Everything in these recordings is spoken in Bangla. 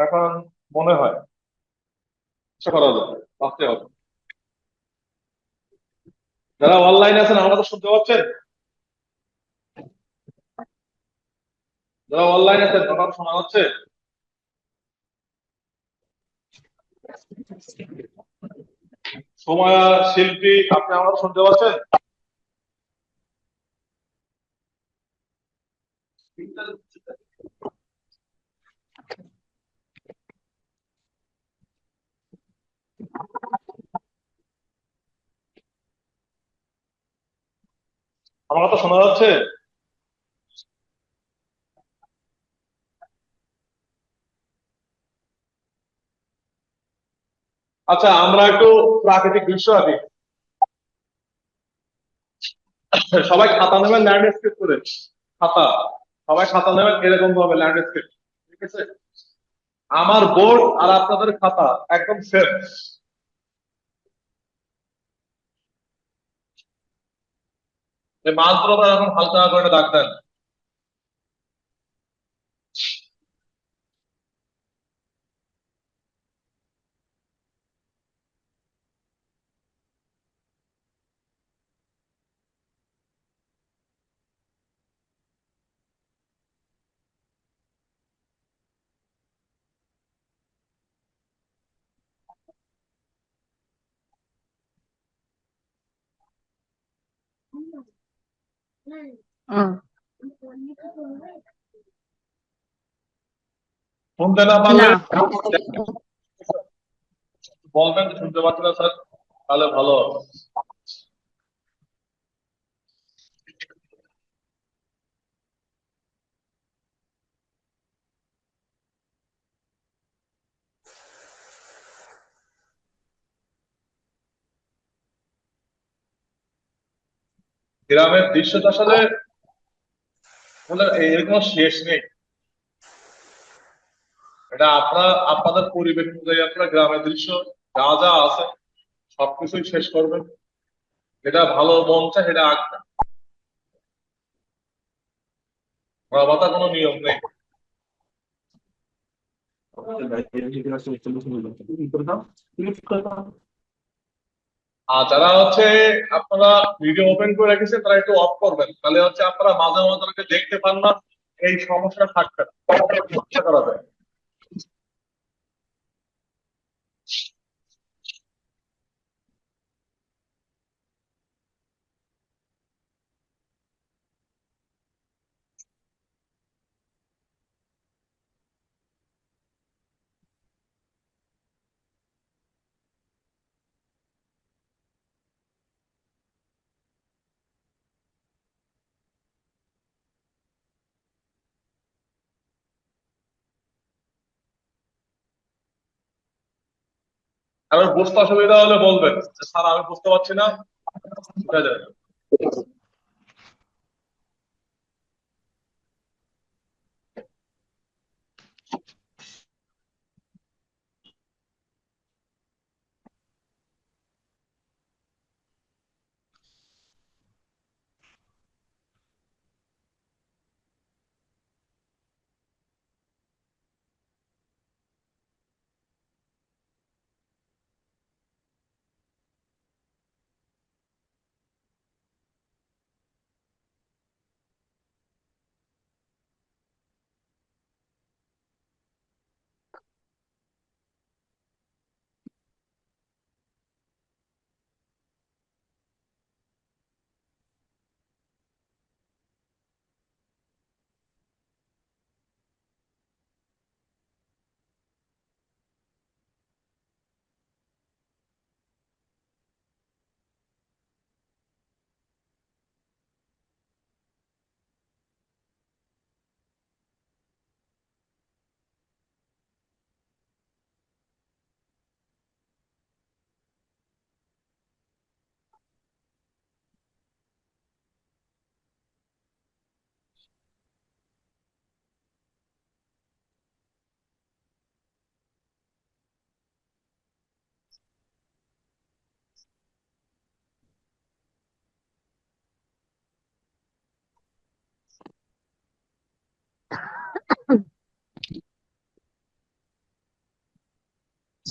এখন মনে হয়। করা যাবে হবে। যারা অনলাইন আছেন কথা শুনতে পাচ্ছেন? যারা অনলাইন আছেন আমার শোনা যাচ্ছে? সময়া শিল্পী, আপনি আমার শুনতে পাচ্ছেন? আমার কথা শোনা যাচ্ছে? আচ্ছা আমরা একটু প্রাকৃতিক দৃশ্য আঁকি। সবাই খাতা নেবেন ল্যান্ডস্কেপ করে। খাতা। সবাই খাতা নেবেন, এরকম ভাবে ল্যান্ডস্কেপ ঠিক আছে? আমার বোর্ড আর আপনাদের খাতা, একদম সেম মাছগুলো আপনারা এখন হালকা করে ডাক্তার শুনতে না পারলে না। বলবেন শুনতে পাচ্ছি না স্যার তাহলে ভালো গ্রামের দৃশ্যটা আসলে এর কোনো শেষ নেই। এটা আপনার, আপনাদের পরিবেশ অনুযায়ী আপনারা গ্রামের দৃশ্য, যা যা আছে, সবকিছুই শেষ করবেন। যেটা ভালো মন চায় সেটা আঁকবেন। বাতা কোনো নিয়ম নেই। আর যারা হচ্ছে আপনারা ভিডিও ওপেন করে রেখেছেন তারা একটু অফ করবেন। তাহলে হচ্ছে আপনারা মাঝে মাঝে দেখতে পান না, এই সমস্যা থাকবে না করা যায়। আর বুঝতে অসুবিধা হলে বলবেন। স্যার আমি বুঝতে পারছি না। ঠিক আছে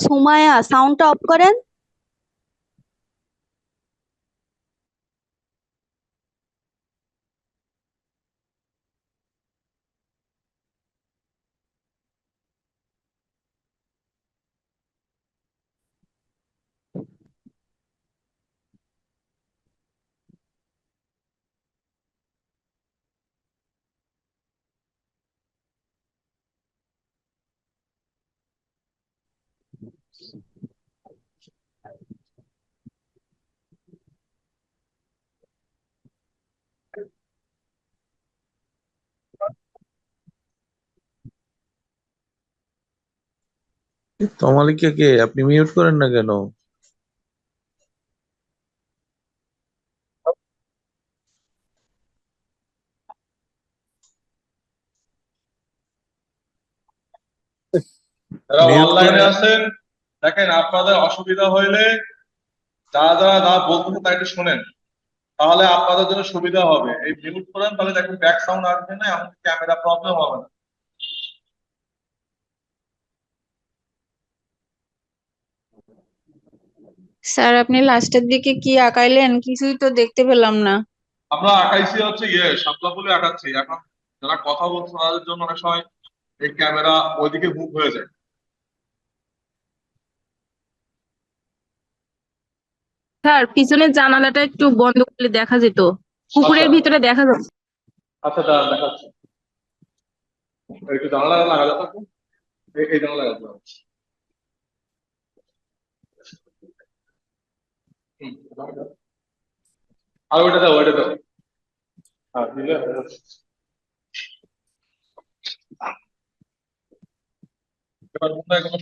সুমায়া সাউন্ডটা অফ করেন। তমালিকা কে? আপনি মিউট করেন না কেন? যারা অনলাইনে আছেন। দেখেন আপনাদের অসুবিধা হইলে যারা যারা যা বলতেছে তা একটু শোনেন। তাহলে আপনাদের জন্য সুবিধা হবে। এই মিউট করেন তাহলে দেখেন ব্যাক সাউন্ড আসবে না এমনকি ক্যামেরা প্রবলেম হবে না। স্যার আপনি লাস্টের দিকে কি আঁকাইলেন? কিছুই তো দেখতে পেলাম না। আমরা আঁকাইছি হচ্ছে ইয়ে শাপলা ফুলে আঁকাচ্ছি। এখন যারা কথা বলছে তাদের জন্য অনেক সময় এই ক্যামেরা ওইদিকে মুভ হয়ে যায়। স্যার পিছনের জানালাটা একটু বন্ধ করলে দেখা যেত। পুকুরের আচ্ছা। ভিতরে দেখা যাচ্ছে। আচ্ছা দাঁড়ান দেখাচ্ছি। একটু জানালা লাগা আপু? এই জানালা লাগা যাবে হুম, লাগা। আর ওইটা দাও ওইটা দাও হ্যাঁ এবার মনে হয় কোনো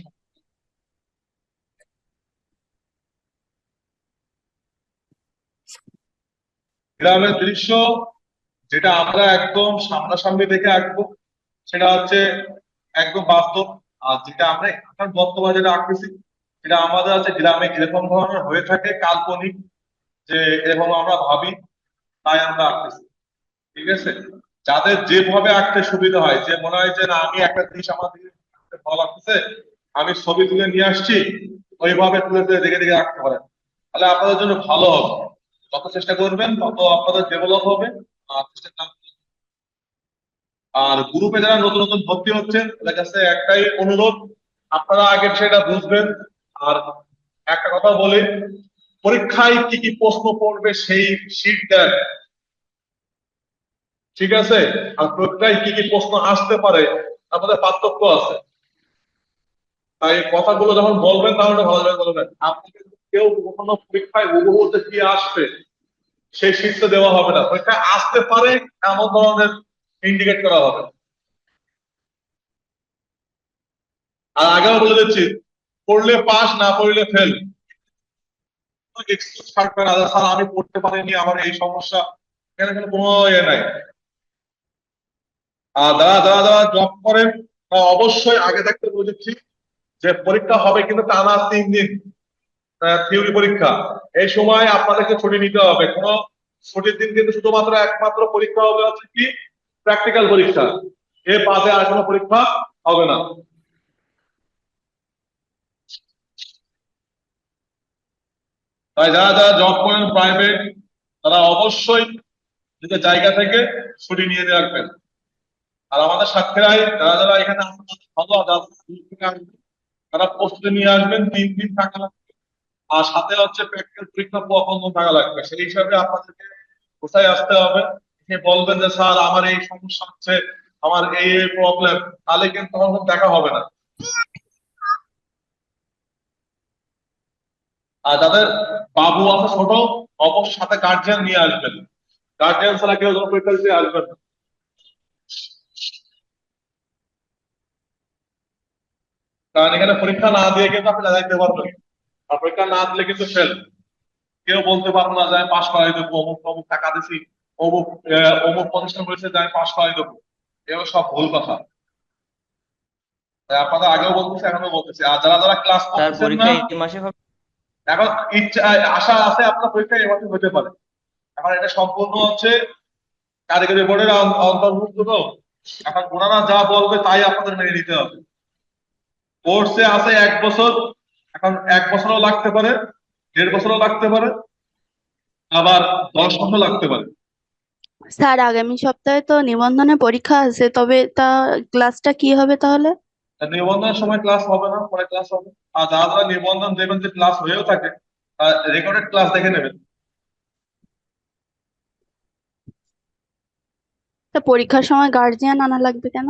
গ্রামের দৃশ্য যেটা আমরা একদম সামনাসামনি দেখে আঁকবো সেটা হচ্ছে একদম বাস্তব আর যেটা আমরা এখন বর্তমানে যেটা আঁকতেছি সেটা আমাদের আছে গ্রামে এরকম ধরনের হয়ে থাকে, কাল্পনিক, যে এরকম আমরা ভাবি, তাই আমরা আঁকতেছি। ঠিক আছে? যাদের যেভাবে আঁকতে সুবিধা হয়, যে মনে হয় যে, না, আমি একটা জিনিস আমার ভালো লাগতেছে, আমি ছবি তুলে নিয়ে আসছি, ওইভাবে তুলে তুলে দেখে দেখে আঁকতে পারেন। তাহলে আপনাদের জন্য ভালো হবে। যত চেষ্টা করবেন, তত আপনাদের ডেভেলপ হবে, আর গ্রুপে যারা নতুন নতুন ভর্তি হচ্ছেন, তাদের কাছে একটাই অনুরোধ, আপনারা আগে সেটা বুঝবেন আর একটা কথা বলি, পরীক্ষায় কি কি প্রশ্ন পড়বে সেই শীট দেন। ঠিক আছে? আর পরীক্ষায় কি কি প্রশ্ন আসতে পারে আমাদের পার্থক্য আছে। তাই কথাগুলো যখন বলবেন, তাহলে ভালোভাবে বলবেন। আপনাকে কেউ কখনো পরীক্ষায় যে কি আসবে, সেই শীটটা দেওয়া হবে না। পরীক্ষায় আসতে পারে, এমন ধরনের ইন্ডিকেট করা হবে। আর আগেও বলে দিচ্ছি পড়লে পাস, না পড়লে ফেল এক্সকিউজ থাকবে না, স্যার, আমি পড়তে পারিনি, আমার এই সমস্যা। এখানে এখানে কোনো ইয়ে নাই। আর দাদা দাদা দাদা জব করেন তারা অবশ্যই আগে থাকতে বুঝেছি যে পরীক্ষা হবে কিন্তু টানা তিন দিন। থিওরি পরীক্ষা। এই সময় আপনাদেরকে ছুটি নিতে হবে। কোনো ছুটির দিন কিন্তু শুধুমাত্র একমাত্র পরীক্ষা হবে হচ্ছে কি? প্র্যাকটিক্যাল পরীক্ষা। এর বাদে আর কোনো পরীক্ষা হবে না। তাই যারা যারা জব করেন প্রাইভেট তারা অবশ্যই নিজের জায়গা থেকে ছুটি নিয়ে রাখবেন। আর আমাদের সাক্ষীরাই যারা যারা এখানে তারা প্রস্তুতি নিয়ে আসবেন, তিন দিন থাকা লাগবে। আর সাথে হচ্ছে প্র্যাকটিক্যাল পরীক্ষা পনেরো থাকা লাগবে। সেই হিসাবে আপনাদেরকে কোথায় আসতে হবে? বলবেন যে, স্যার, আমার এই সমস্যা হচ্ছে, আমার এই প্রবলেম তাহলে কিন্তু তখন দেখা হবে না। আর যাদের বাবু আছে ছোট অবশ্যই সাথে গার্জিয়ান নিয়ে আসবেন। গার্জিয়ান ছাড়া কেউ যেন পরীক্ষা দিতে আসবেন না। কারণ এখানে পরীক্ষা না দিয়ে কিন্তু আপনি যাইতে পারবেন আর পরীক্ষা না দিলে কিন্তু ফেল কেউ বলতে পারব না যে আমি পাশ করাই দেবো অমুক অমুক টাকা দিছি অমুক অমুক প্রতিষ্ঠান বলেছে যে আমি পাশ করাই দেবো। এগুলো সব ভুল কথা। আপনাদের আগেও বলতেছি এখনও বলতেছি। আর যারা যারা ক্লাস পরীক্ষা না এখন ইচ্ছা, আশা আছে আপনার পরীক্ষা এবার হতে পারে। এখন এটা সম্পূর্ণ হচ্ছে কারিগরি বোর্ডের অন- অন্তর্ভুক্ত। তো এখন ওনারা যা বলবে তাই আপনাদের মেনে নিতে হবে। কোর্সে আছে এক বছর, এখন এক বছরও লাগতে পারে, দেড় বছরও লাগতে পারে, আবার দশ বছর লাগতে পারে। স্যার, আগামী সপ্তাহে তো নিবন্ধনে পরীক্ষা আছে, তবে তা, ক্লাসটা কি হবে তাহলে? নিবন্ধনের সময় ক্লাস হবে না পরে ক্লাস হবে। আর যারা যারা নিবন্ধন দেবেন যে ক্লাস হয়েও থাকে রেকর্ডেড ক্লাস দেখে নেবেন। তা পরীক্ষার সময় গার্জিয়ান আনা লাগবে কেন?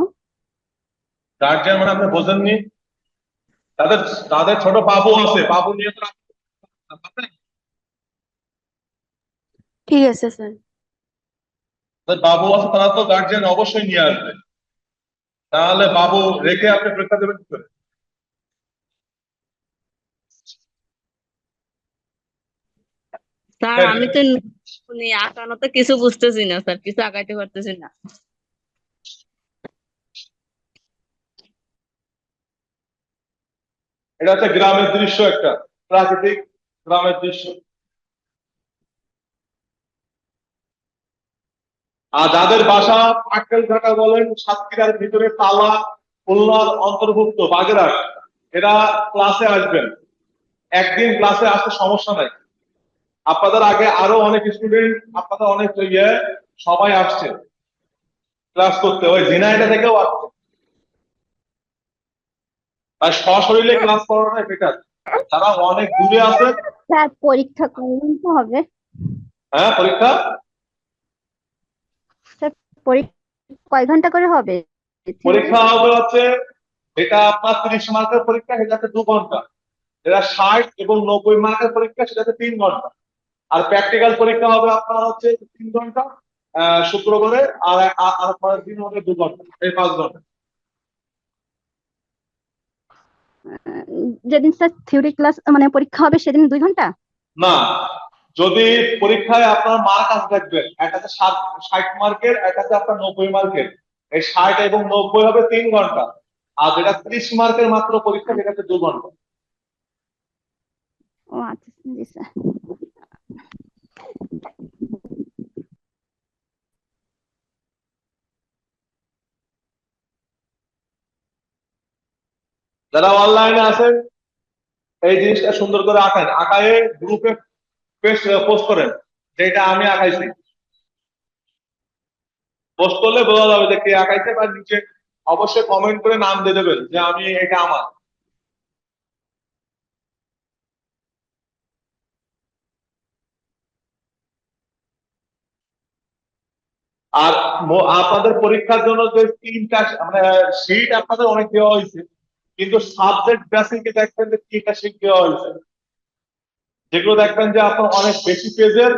গার্জিয়ান মানে আপনি বোঝেননি? তাদের তাদের ছোট বাবু আছে বাবু নিয়ে তো ঠিক আছে স্যার বাবু আছে তারা তো গার্জিয়ান অবশ্যই নিয়ে আসবে। তাহলে বাবু রেখে আপনি পরীক্ষা দেবেন কি করে স্যার। আমি তো শুনি আঁকানো তো কিছু বুঝতেছি না স্যার কিছু আঁকাইতে পারতেছি না এটা হচ্ছে গ্রামের দৃশ্য একটা প্রাকৃতিক গ্রামের দৃশ্য আর যাদের বাসা পাটকেল ঘাটা বলেন সাতক্ষীরার ভিতরে তালা খুলনার অন্তর্ভুক্ত বাগেরহাট এরা ক্লাসে আসবেন। একদিন ক্লাসে আসতে সমস্যা নাই। আপনাদের আগে আরও অনেক স্টুডেন্ট আপনাদের অনেক ইয়ে সবাই আসছে ক্লাস করতে। ওই ঝিনাইটা থেকেও আসছে। আর সশরীরে ক্লাস করানোটাই বেটার তারা অনেক দূরে আছে পরীক্ষা কখন তো হবে। হ্যাঁ পরীক্ষা পরীক্ষা? কয় ঘণ্টা করে হবে? পরীক্ষা হবে হচ্ছে এটা আপনার তিরিশ মার্কের পরীক্ষা সেটাতে দু ঘণ্টা। যেটা ষাট এবং নব্বই মার্কের পরীক্ষা সেটাতে তিন ঘণ্টা। আর প্র্যাকটিক্যাল পরীক্ষা হবে আপনার হচ্ছে তিন ঘণ্টা শুক্রবারে আর আর- আর পরের দিন হবে দু ঘণ্টা এই পাঁচ ঘণ্টা। যেদিন স্যার থিওরি ক্লাস মানে পরীক্ষা হবে সেদিন দুই ঘণ্টা? না। যদি পরীক্ষায় আপনার মার্ক আসে থাকবে একটাতে ষাট ষাট মার্কের একটাতে আপনার নব্বই মার্কের এই ষাট এবং নব্বই হবে তিন ঘণ্টা। আর যেটা ত্রিশ মার্কের মাত্র পরীক্ষা সেটাতে দু ঘণ্টা। আচ্ছা যারা অনলাইনে আছেন এই জিনিসটা সুন্দর করে আঁকান। আঁকায় গ্রুপে পোস্ট করেন যে এটা আমি আঁকাইছি। পোস্ট করলে বোঝা যাবে যে কে আঁকাইছে বা নিচে। অবশ্যই কমেন্ট করে নাম দিয়ে দেবেন যে আমি এটা আমার। আর আপনাদের পরীক্ষার জন্য যে তিনটা মানে সিট আপনাদের অনেক দেওয়া হয়েছে, কিন্তু সাবজেক্ট বেসিকে দেখবেন যে তিনটা সিট দেওয়া হয়েছে। যেগুলো দেখবেন যে আপনার অনেক বেশি পেজের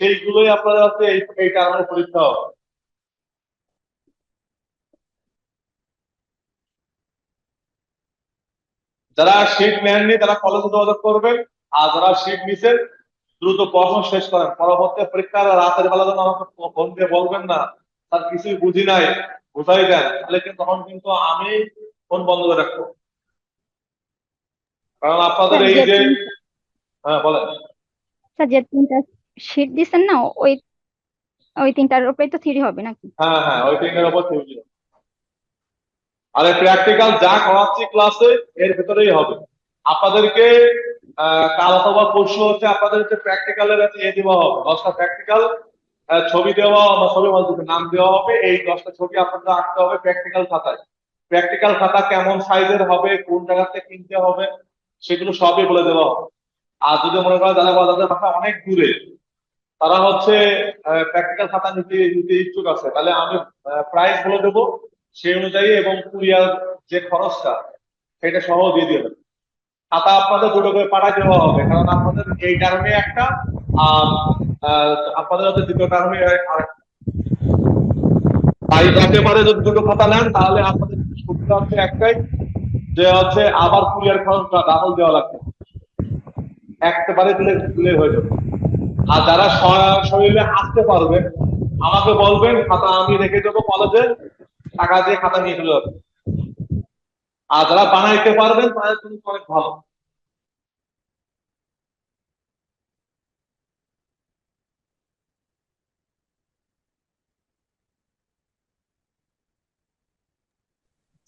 সেইগুলোই আপনাদের হচ্ছে এই কারণে পরীক্ষা হবে। যারা শীট নেননি তারা কলেজে যোগাযোগ করবেন। আর যারা শীট নিছেন দ্রুত পড়াশোনা শেষ করেন। পরবর্তী পরীক্ষার রাতের বেলা যেন আমাকে ফোন দিয়ে বলবেন না তার কিছুই বুঝি নাই বুঝাই দেন। তাহলে কিন্তু তখন কিন্তু আমি ফোন বন্ধ করে রাখব। কারণ আপনাদের এই যে হ্যাঁ বলেন। স্যার যে তিনটা শীট দিচ্ছেন না ওই ওই তিনটার উপরেই তো থিওরি হবে নাকি? হ্যাঁ হ্যাঁ ওই তিনটার উপর থিওরি আর প্র্যাকটিক্যাল যা করাচ্ছি ক্লাসে এর ভেতরেই হবে। আপনাদেরকে কাল অথবা পরশু হচ্ছে আপনাদের হচ্ছে প্র্যাকটিক্যালের ইয়ে দেওয়া হবে। দশটা প্র্যাকটিক্যাল ছবি দেওয়া বা ছবি নাম দেওয়া হবে। এই দশটা ছবি আপনাদের আঁকতে হবে প্র্যাকটিক্যাল খাতায়। প্র্যাকটিক্যাল খাতা কেমন সাইজের হবে কোন জায়গাতে কিনতে হবে সেগুলো সবই বলে দেওয়া হবে। আর যদি মনে করেন যারা যাদের বাসা অনেক দূরে। তারা হচ্ছে প্র্যাকটিক্যাল খাতা নিতে নিতে ইচ্ছুক আছে। তাহলে আমি প্রাইস বলে দেবো সেই অনুযায়ী এবং কুরিয়ার যে খরচটা, সেটা সহ দিয়ে দেবেন। খাতা আপনাদের দুটো করে পাঠাই দেওয়া হবে, কারণ আপনাদের এই টার্মে একটা, আর আপনাদের হচ্ছে দ্বিতীয় টার্মে আর একেবারে যদি দুটো খাতা নেন, তাহলে আপনাদের সুবিধা হচ্ছে একটাই, যে হচ্ছে আবার কুরিয়ার খরচটা ডাবল দেওয়া লাগবে। একেবারে দিলে দিলে হয়ে যাবে। আর যারা শরীরে আসতে পারবে, আমাকে বলবেন, খাতা আমি রেখে দেবো কলেজে টাকা দিয়ে খাতা নিয়ে চলে যাবে। আর যারা বানাইতে পারবেন, তাদের জন্য অনেক ভালো।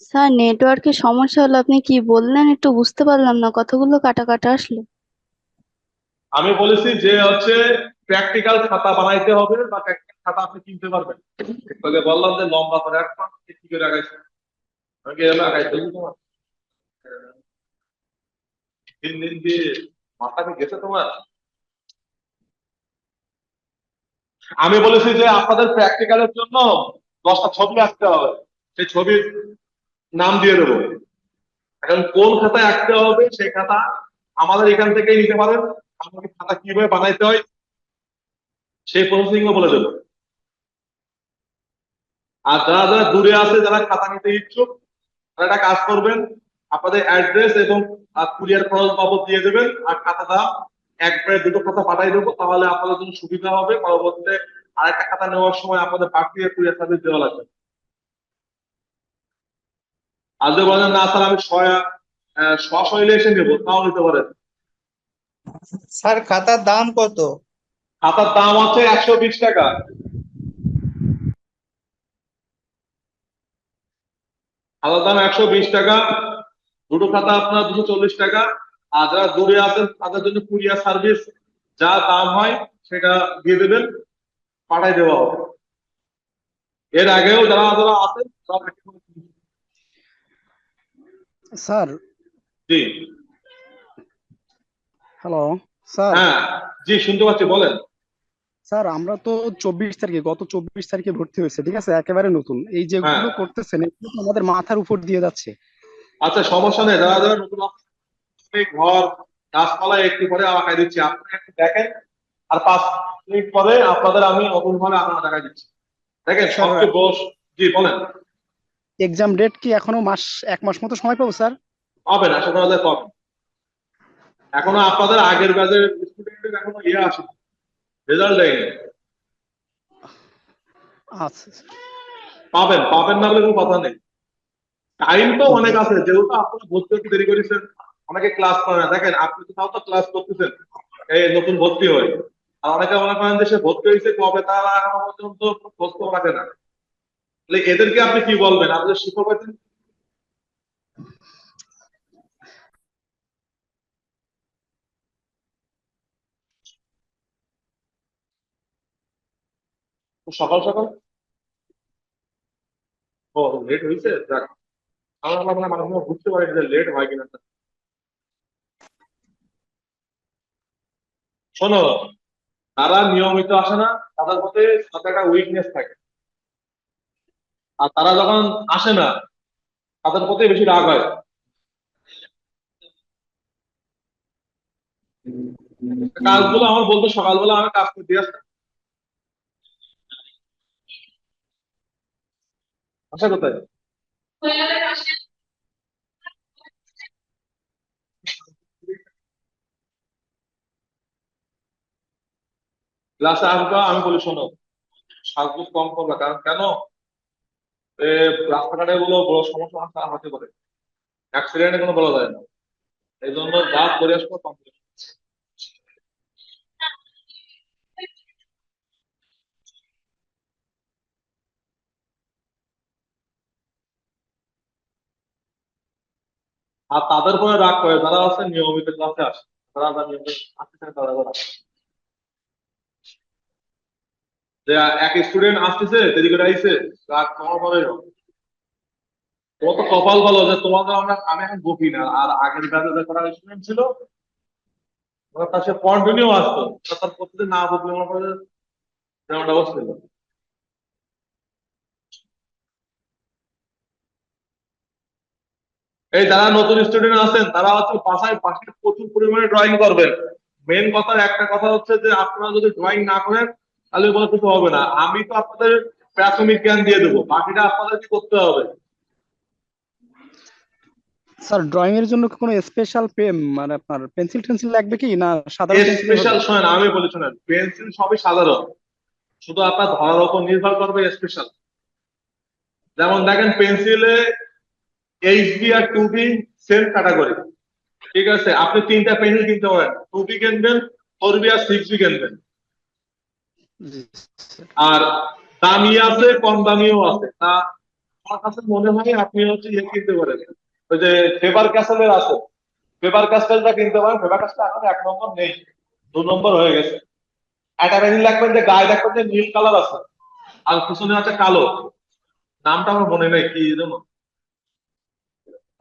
স্যার নেটওয়ার্কের সমস্যা হলো আপনি কি বললেন? একটু বুঝতে পারলাম না কথাগুলো কাটা কাটা আসলো? আমি বলেছি যে হচ্ছে প্র্যাকটিক্যাল খাতা বানাইতে হবে বা প্র্যাকটিক্যাল খাতা আপনি কিনতে পারবেন। তোকে বললাম যে লম্বা করে এক কি করে আগাইছে আমি কি এভাবে আগাই দেবো দিন দিন দিয়ে মাথা গেছে তোমার? আমি বলেছি যে আপনাদের প্র্যাকটিক্যালের জন্য দশটা ছবি আঁকতে হবে। সেই ছবির নাম দিয়ে দেবো। এখন কোন খাতায় আঁকতে হবে সেই খাতা আমাদের এখান থেকেই নিতে পারেন। আমাকে খাতা কীভাবে বানাইতে হয়, সেই প্রসেসিং বলে দেবো। আর যারা যারা দূরে আছে, যারা খাতা নিতে ইচ্ছুক, তারা একটা কাজ করবেন, আপনাদের অ্যাড্রেস এবং কুরিয়ার খরচ বাবদ দিয়ে দেবেন, আর খাতাটা একবারে দুটো খাতা পাঠাই দেবো, তাহলে আপনাদের জন্য সুবিধা হবে। পরবর্তীতে আর একটা খাতা নেওয়ার সময় আপনাদের বাড়তি কুরিয়ার সার্ভিস দেওয়া লাগবে। যদি বলেন, না, স্যার, আমি সয়া সশৈলে এসে নেব, তাও নিতে পারেন। স্যার খাতার দাম কত? খাতার দাম আছে একশো বিশ টাকা। খাতার দাম একশো বিশ টাকা। দুটো খাতা আপনার দুশো চল্লিশ টাকা। আর যারা দূরে আছেন তাদের জন্য কুরিয়ার সার্ভিস যা দাম হয় সেটা দিয়ে দেবেন পাঠাই দেওয়া হবে। এর আগেও যারা যারা আছেন স্যার জি। Hello sir. হ্যাঁ জি শুনতে পাচ্ছি বলেন। স্যার আমরা তো চব্বিশ তারিখে গত চব্বিশ তারিখে ভর্তি হয়েছে ঠিক আছে? একেবারে নতুন। এই যেগুলো হ্যাঁ। করতেছেন এগুলো তো আমাদের মাথার উপর দিয়ে যাচ্ছে। আচ্ছা সমস্যা নেই যারা যারা নতুন ঘর গাছপালা একটু পরে আঁকাই দিচ্ছি। আপনারা একটু দেখেন আর পাঁচ মিনিট পরে আপনাদের আমি নতুন ঘরে আপনারা দেখা দিচ্ছি। দেখেন সবচেয়ে বস জি বলেন। এক্সাম ডেট কি এখনও মাস এক মাস মতো সময় পাবো স্যার? হবে না সেটা হলে কবে এখনও আপনাদের আগের ব্যাচের স্টুডেন্টের এখনও ইয়ে আসে রেজাল্ট দেয়নি। আচ্ছা পাবেন পাবেন না বলে কোনো কথা নেই। টাইম তো অনেক আছে যেহেতু আপনারা ভর্তি হতে দেরি করেছেন অনেকে ক্লাস করে না। দেখেন আপনি তো তাও তো ক্লাস করতেছেন এই নতুন ভর্তি হয়ে। আর অনেকে মনে করেন যে সে ভর্তি হয়েছে কবে তারা এখনও পর্যন্ত খোঁজ খবর রাখে না। তাহলে এদেরকে আপনি কি বলবেন? আপনাদের শিক্ষক সকাল সকাল? ও লেট হয়েছে যাক। আমার মানে মানুষ বুঝতে পারি যে লেট হয় কিনা। শোনো, তারা নিয়মিত আসে না, তাদের মধ্যে সাথে একটা উইকনেস থাকে। আর তারা যখন আসে না, তাদের প্রতি বেশি রাগ হয়। কাজগুলো আমার বলতো সকালবেলা আমি কাজ করে দিয়ে আসতাম আশা কোথায়? ক্লাসে আসবা, আমি বলি, শোনো। সাজগোজ কম করবে কারণ কেন? রাস্তাঘাটে গুলো বড় সমস্যা হতে পারে। অ্যাক্সিডেন্টে কোনো বলা যায় না। এই জন্য যা করে আসব কম করে আর তাদের পরে রাগ করে, যারা আছে নিয়মিত ক্লাসে আসে, তারা যারা নিয়মিত আসতেছে তারা যে এক স্টুডেন্ট আসতেছে, দেরি করে আইছে, রাগ তোমার পরে তোমার তো কপাল ভালো যে তোমাদের আমরা, আমি এখন না, আর আগের ব্যাচে যে কটা স্টুডেন্ট ছিল তার সাথে কন্টিনিউ আসতো, তার প্রতিদিন না বকলে আমার পরে তেমনটা অবস্থা এই যারা নতুন স্টুডেন্ট আছেন তারা হচ্ছে বাসায় পাশে প্রচুর পরিমাণে ড্রয়িং করবেন। মেন কথা একটা কথা হচ্ছে যে আপনারা যদি ড্রয়িং না করেন তাহলে কোনো কিছু হবে না। আমি তো আপনাদের প্রাথমিক জ্ঞান দিয়ে দেবো। বাকিটা আপনাদেরকে করতে হবে। স্যার ড্রয়িং এর জন্য কোনো স্পেশাল পেন মানে আপনার পেন্সিল টেন্সিল লাগবে কি? না সাধারণ স্পেশাল শোনেন আমি বলি শোনেন পেন্সিল সবই সাধারণ। শুধু আপনার ধরার উপর নির্ভর করবে স্পেশাল যেমন দেখেন পেন্সিলে এইচ বি আর টু বি সেম ক্যাটাগরি ঠিক আছে? আপনি তিনটা পেন্সিল কিনতে পারেন। টু বি কিনবেন ফোর বি আর সিক্স বি কিনবেন। আর দামি আছে কম দামিও আছে। তা আমার কাছে মনে হয় আপনি হচ্ছে ইয়ে কিনতে পারেন। ওই যে ফেবার ক্যাসেলের আছে। ফেবার ক্যাসেলটা কিনতে পারেন। ফেবার ক্যাসেল এখন এক নম্বর নেই। দু নম্বর হয়ে গেছে। একটা বেশি লাগবেন যে গায়ে দেখবেন যে নীল কালার আছে। আর পিছনে আছে কালো। নামটা আমার মনে নেই কি যেন।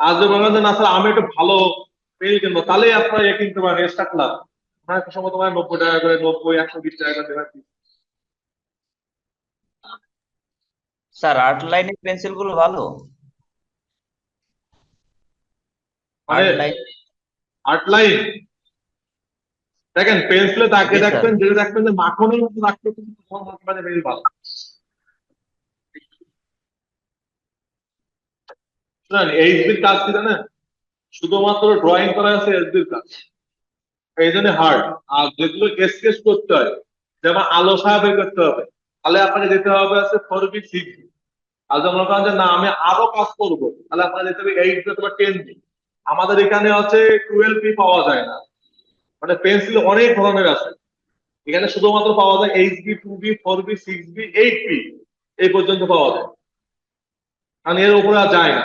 আজ যে বলবেন যে না স্যার আমি একটু ভালো পেন কিনবো তাহলেই আপনারা ইয়ে কিনতে পারেন এক্সট্রা ক্লাস একটা সময় তোমার নব্বই টাকা করে নব্বই একশো বিশ টাকা করে দেবেন স্যার আর্ট লাইনের পেন্সিলগুলো ভালো? মানে আর্ট লাইন আর্ট দেখেন পেন্সিলে স্যার। দেখবেন যেটা দেখবেন যে মাখনের মতো রাখতে মানে বেশ ভালো। শুনেন এইচবির কাজ কি জানেন শুধুমাত্র ড্রয়িং করা আছে এইচবির কাজ। এই জন্য হার্ড আর যেগুলো স্কেচ করতে হয়, যেমন আলো বের করতে হবে, তাহলে আপনাকে যেতে হবে আছে ফোর বি সিক্স আর মনে করেন যে, না, আমি আরও কাজ করব তাহলে আপনাকে যেতে হবে এইট বি অথবা টেন বি আমাদের এখানে আছে টুয়েলভ বি পাওয়া যায় না। মানে পেন্সিল অনেক ধরনের আছে। এখানে শুধুমাত্র পাওয়া যায় H B two B four B six B eight B এই পর্যন্ত পাওয়া যায়। কারণ এর উপরে আর যায় না।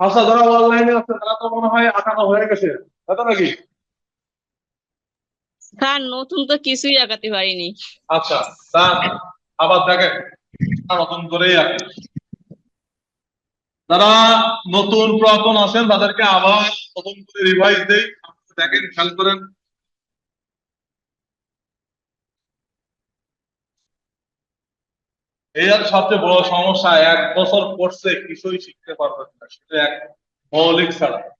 আচ্ছা যারা অনলাইনে আছে তারা তো মনে হয় আঁকানো হয়ে গেছে। তাই নাকি? স্যার নতুন তো কিছুই আঁকাতে পারিনি। আচ্ছা স্যার আবার দেখেন নতুন করেই আঁকে। যারা নতুন পুরাতন আছেন তাদেরকে আবার নতুন করে রিভাইজ দেই। দেখেন খেয়াল করেন এই আর সবচেয়ে বড় সমস্যা, এক বছর পড়ছে কিছুই শিখতে পারবেন না। সেটা এক মৌলিক ছাড়া।